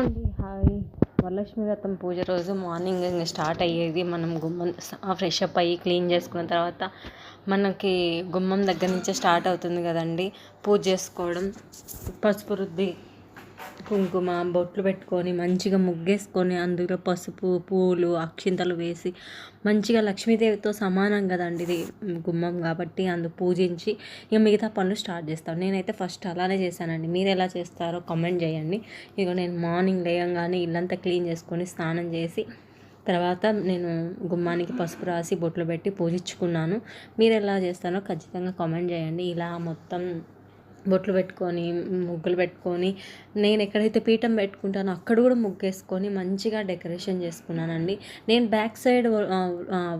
అండి హాయ్. వరలక్ష్మి వ్రతం పూజ రోజు మార్నింగ్ ఇంకా స్టార్ట్ అయ్యేది మనం గుమ్మం ఫ్రెష్ అప్ అయ్యి క్లీన్ చేసుకున్న తర్వాత మనకి గుమ్మం దగ్గర నుంచే స్టార్ట్ అవుతుంది కదండి. పూజ చేసుకోవడం పసుపు రుద్ది కుంకుమ బొట్లు పెట్టుకొని మంచిగా ముగ్గేసుకొని అందులో పసుపు పూలు అక్షింతలు వేసి మంచిగా లక్ష్మీదేవితో సమానం కదండి ఇది గుమ్మం కాబట్టి అందుకు పూజించి ఇక మిగతా పనులు స్టార్ట్ చేస్తాను. నేనైతే ఫస్ట్ అలానే చేశానండి. మీరు ఎలా చేస్తారో కామెంట్ చేయండి. ఇక నేను మార్నింగ్ లేయంగానే ఇల్లంతా క్లీన్ చేసుకొని స్నానం చేసి తర్వాత నేను గుమ్మానికి పసుపు రాసి బొట్లు పెట్టి పూజించుకున్నాను. మీరు ఎలా చేస్తారో ఖచ్చితంగా కామెంట్ చేయండి. ఇలా మొత్తం బొట్లు పెట్టుకొని ముగ్గులు పెట్టుకొని నేను ఎక్కడైతే పీఠం పెట్టుకుంటానో అక్కడ కూడా ముగ్గేసుకొని మంచిగా డెకరేషన్ చేసుకున్నానండి. నేను బ్యాక్ సైడ్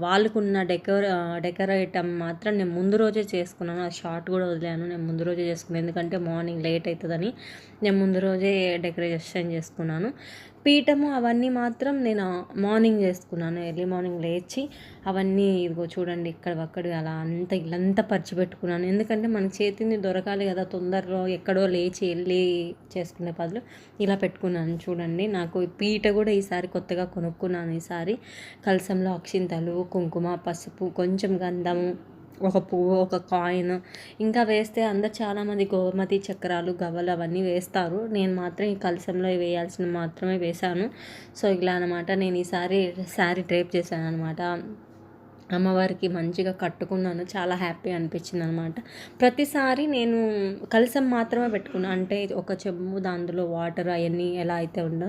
వాళ్ళకున్న డెకర్ డెకరేటం మాత్రం నేను ముందు రోజే చేసుకున్నాను. ఆ షార్ట్ కూడా వదిలాను నేను ముందు రోజే చేసుకున్నాను. ఎందుకంటే మార్నింగ్ లేట్ అవుతుందని నేను ముందు రోజే డెకరేషన్ చేసుకున్నాను. పీఠము అవన్నీ మాత్రం నేను మార్నింగ్ చేసుకున్నాను. ఎర్లీ మార్నింగ్ లేచి అవన్నీ ఇదిగో చూడండి ఇక్కడ అక్కడ అలా అంత ఇల్లంతా పరిచిపెట్టుకున్నాను ఎందుకంటే మన చేతిని దొరకాలి కదా తొందరలో ఎక్కడో లేచి వెళ్ళి చేసుకునే పదులు ఇలా పెట్టుకున్నాను చూడండి. నాకు పీట కూడా ఈసారి కొత్తగా కొనుక్కున్నాను. ఈసారి కలసంలో అక్షింతలు కుంకుమ పసుపు కొంచెం గంధము ఒక పువ్వు ఒక కాయిన్ ఇంకా వేస్తే అందరు చాలామంది గోమతి చక్రాలు గవ్వలు అవన్నీ వేస్తారు. నేను మాత్రం ఈ కలశంలో వేయాల్సిన మాత్రమే వేశాను. సో ఇలా అనమాట నేను ఈసారి శారీ డ్రేప్ చేశాను అనమాట అమ్మవారికి మంచిగా కట్టుకున్నాను. చాలా హ్యాపీ అనిపించింది అనమాట ప్రతిసారి నేను కలసం మాత్రమే పెట్టుకున్నాను అంటే ఒక చెమ్ము దాంట్లో వాటర్ అవన్నీ ఎలా అయితే ఉండో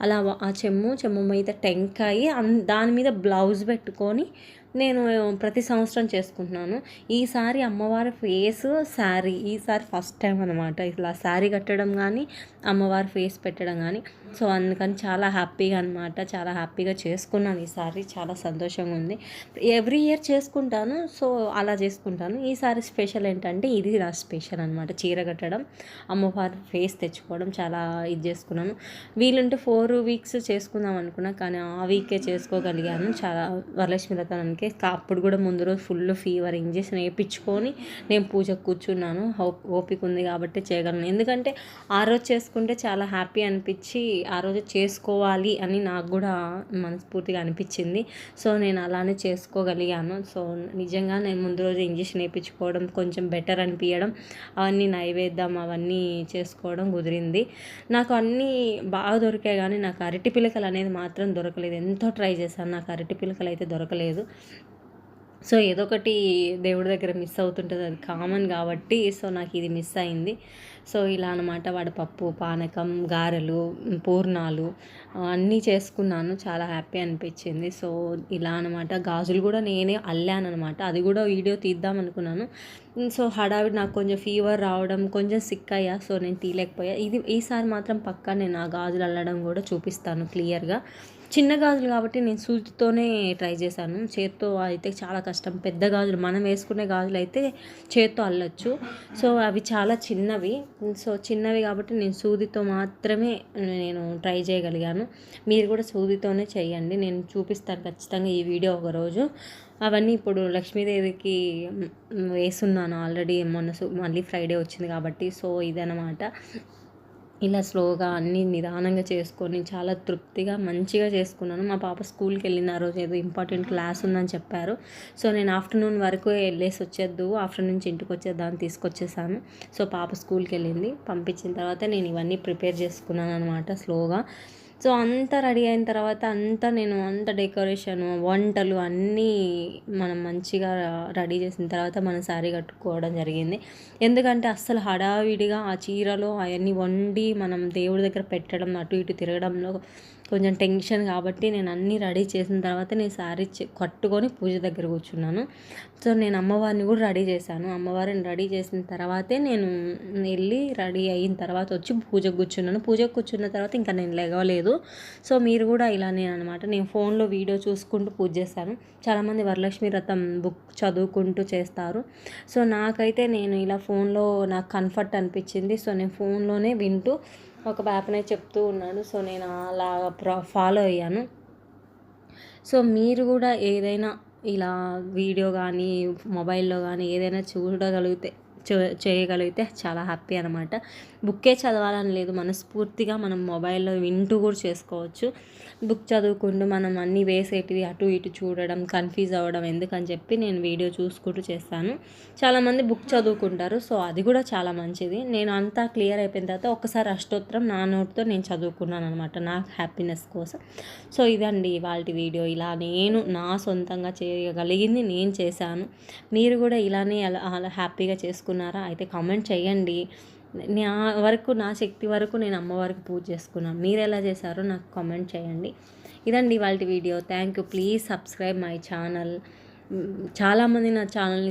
అలా ఆ చెమ్ము చెమ్ము మీద టెంకాయి దాని మీద బ్లౌజ్ పెట్టుకొని నేను ప్రతి సంవత్సరం చేసుకుంటున్నాను. ఈసారి అమ్మవారి ఫేస్ శారీ ఈసారి ఫస్ట్ టైం అనమాట ఇట్లా శారీ కట్టడం కానీ అమ్మవారి ఫేస్ పెట్టడం కానీ సో అందుకని చాలా హ్యాపీగా అనమాట చాలా హ్యాపీగా చేసుకున్నాను ఈసారి. చాలా సంతోషంగా ఉంది. ఎవ్రీ ఇయర్ చేసుకుంటాను. సో అలా చేసుకుంటాను. ఈసారి స్పెషల్ ఏంటంటే ఇది నా స్పెషల్ అనమాట చీర కట్టడం అమ్మవారి ఫేస్ తెచ్చుకోవడం చాలా ఇది చేసుకున్నాను. వీలుంటే ఫోర్ వీక్స్ చేసుకుందాం అనుకున్నా కానీ ఆ వీకే చేసుకోగలిగాను. చాలా వరలక్ష్మి వ్రతానికి. అప్పుడు కూడా ముందు రోజు ఫుల్ ఫీవర్ ఇంజెక్షన్ వేయించుకొని నేను పూజకు కూర్చున్నాను. ఓపిక ఉంది కాబట్టి చేయగలను. ఎందుకంటే ఆ రోజు చేసుకుంటే చాలా హ్యాపీ అనిపించి ఆ రోజు చేసుకోవాలి అని నాకు కూడా మనస్ఫూర్తిగా అనిపించింది. సో నేను అలానే చేసుకోగలిగాను. సో నిజంగా నేను ముందు రోజు ఇంజక్షన్ వేయించుకోవడం కొంచెం బెటర్ అనిపించడం అవన్నీ నైవేద్యం అవన్నీ చేసుకోవడం కుదిరింది. నాకు అన్నీ బాగా దొరికాయి కానీ నాకు అరటి పిలకలు అనేది మాత్రం దొరకలేదు. ఎంతో ట్రై చేశాను. నాకు అరటి పిలకలు అయితే దొరకలేదు. సో ఏదో ఒకటి దేవుడి దగ్గర మిస్ అవుతుంటుంది. అది కామన్ కాబట్టి సో నాకు ఇది మిస్ అయింది. సో ఇలా అనమాట వడపప్పు పానకం గారెలు పూర్ణాలు అన్నీ చేసుకున్నాను. చాలా హ్యాపీ అనిపించింది. సో ఇలా అనమాట గాజులు కూడా నేనే అల్లాను అనమాట అది కూడా వీడియో తీద్దాం అనుకున్నాను. సో హడావిడి నాకు కొంచెం ఫీవర్ రావడం కొంచెం సిక్ అయ్యా సో నేను తీయలేకపోయా. ఇది ఈసారి మాత్రం పక్కా నేను ఆ గాజులు అల్లడం కూడా చూపిస్తాను క్లియర్గా చిన్న గాజులు కాబట్టి నేను సూదితోనే ట్రై చేశాను. చేత్తో అయితే చాలా కష్టం. పెద్ద గాజులు మనం వేసుకునే గాజులు అయితే చేత్తో అల్లచ్చు. సో అవి చాలా చిన్నవి. సో చిన్నవి కాబట్టి నేను సూదితో మాత్రమే నేను ట్రై చేయగలిగాను. మీరు కూడా సూదితోనే చేయండి. నేను చూపిస్తాను ఖచ్చితంగా ఈ వీడియో ఒకరోజు. అవన్నీ ఇప్పుడు లక్ష్మీదేవికి వేస్తున్నాను ఆల్రెడీ. మొన్న మళ్ళీ ఫ్రైడే వచ్చింది కాబట్టి. సో ఇదనమాట ఇలా స్లోగా అన్నీ నిదానంగా చేసుకొని చాలా తృప్తిగా మంచిగా చేసుకున్నాను. మా పాప స్కూల్కి వెళ్ళిన రోజు ఏదో ఇంపార్టెంట్ క్లాస్ ఉందని చెప్పారు. సో నేను ఆఫ్టర్నూన్ వరకు వెళ్ళేసి వచ్చేద్దు ఆఫ్టర్నూన్ నుంచి ఇంటికి వచ్చేద్దాన్ని తీసుకొచ్చేసాను. సో పాప స్కూల్కి వెళ్ళింది పంపించిన తర్వాత నేను ఇవన్నీ ప్రిపేర్ చేసుకున్నాను అనమాట స్లోగా. సో అంతా రెడీ అయిన తర్వాత అంతా నేను అంత డెకరేషన్ వంటలు అన్నీ మనం మంచిగా రెడీ చేసిన తర్వాత మనం శారీ కట్టుకోవడం జరిగింది. ఎందుకంటే అస్సలు హడావిడిగా ఆ చీరలో అవన్నీ వండి మనం దేవుడి దగ్గర పెట్టడం అటు ఇటు తిరగడంలో కొంచెం టెన్షన్ కాబట్టి నేను అన్నీ రెడీ చేసిన తర్వాత నేను శారీ కట్టుకొని పూజ దగ్గర కూర్చున్నాను. సో నేను అమ్మవారిని కూడా రెడీ చేశాను. అమ్మవారిని రెడీ చేసిన తర్వాతే నేను వెళ్ళి రెడీ అయిన తర్వాత వచ్చి పూజకు కూర్చున్నాను. పూజకు కూర్చున్న తర్వాత ఇంకా నేను లెగవలేదు సో మీరు కూడా ఇలానే అనమాట నేను ఫోన్లో వీడియో చూసుకుంటూ పూజ చేస్తాను. చాలామంది వరలక్ష్మి వ్రతం బుక్ చదువుకుంటూ చేస్తారు. సో నాకైతే నేను ఇలా ఫోన్లో నాకు కంఫర్ట్ అనిపించింది. సో నేను ఫోన్లోనే వింటూ ఒక బాపనే చెప్తూ ఉన్నాడు. సో నేను అలా ఫాలో అయ్యాను. సో మీరు కూడా ఏదైనా ఇలా వీడియో కానీ మొబైల్లో కానీ ఏదైనా చూడగలిగితే చేయగలిగితే చాలా హ్యాపీ అనమాట బుక్కే చదవాలని లేదు. మనస్ఫూర్తిగా మనం మొబైల్లో వింటూ కూడా చేసుకోవచ్చు. బుక్ చదువుకుంటూ మనం అన్నీ వేసేటివి అటు ఇటు చూడడం కన్ఫ్యూజ్ అవ్వడం ఎందుకని చెప్పి నేను వీడియో చూసుకుంటూ చేస్తాను. చాలామంది బుక్ చదువుకుంటారు. సో అది కూడా చాలా మంచిది. నేను అంతా క్లియర్ అయిపోయిన తర్వాత ఒకసారి అష్టోత్తరం నా నోట్తో నేను చదువుకున్నాను అనమాట నా హ్యాపీనెస్ కోసం. సో ఇదండి ఇవాళ వీడియో. ఇలా నేను నా సొంతంగా చేయగలిగింది నేను చేశాను. మీరు కూడా ఇలానే అలా అలా హ్యాపీగా చేసుకున్నారా? అయితే కామెంట్ చేయండి. నా వరకు నా శక్తి వరకు నేను అమ్మవారికి పూజ చేసుకున్నాను. మీరు ఎలా చేశారో నాకు కామెంట్ చేయండి. ఇదండి వాళ్ళ video. Thank you. Please subscribe my channel. చాలామంది నా ఛానల్ని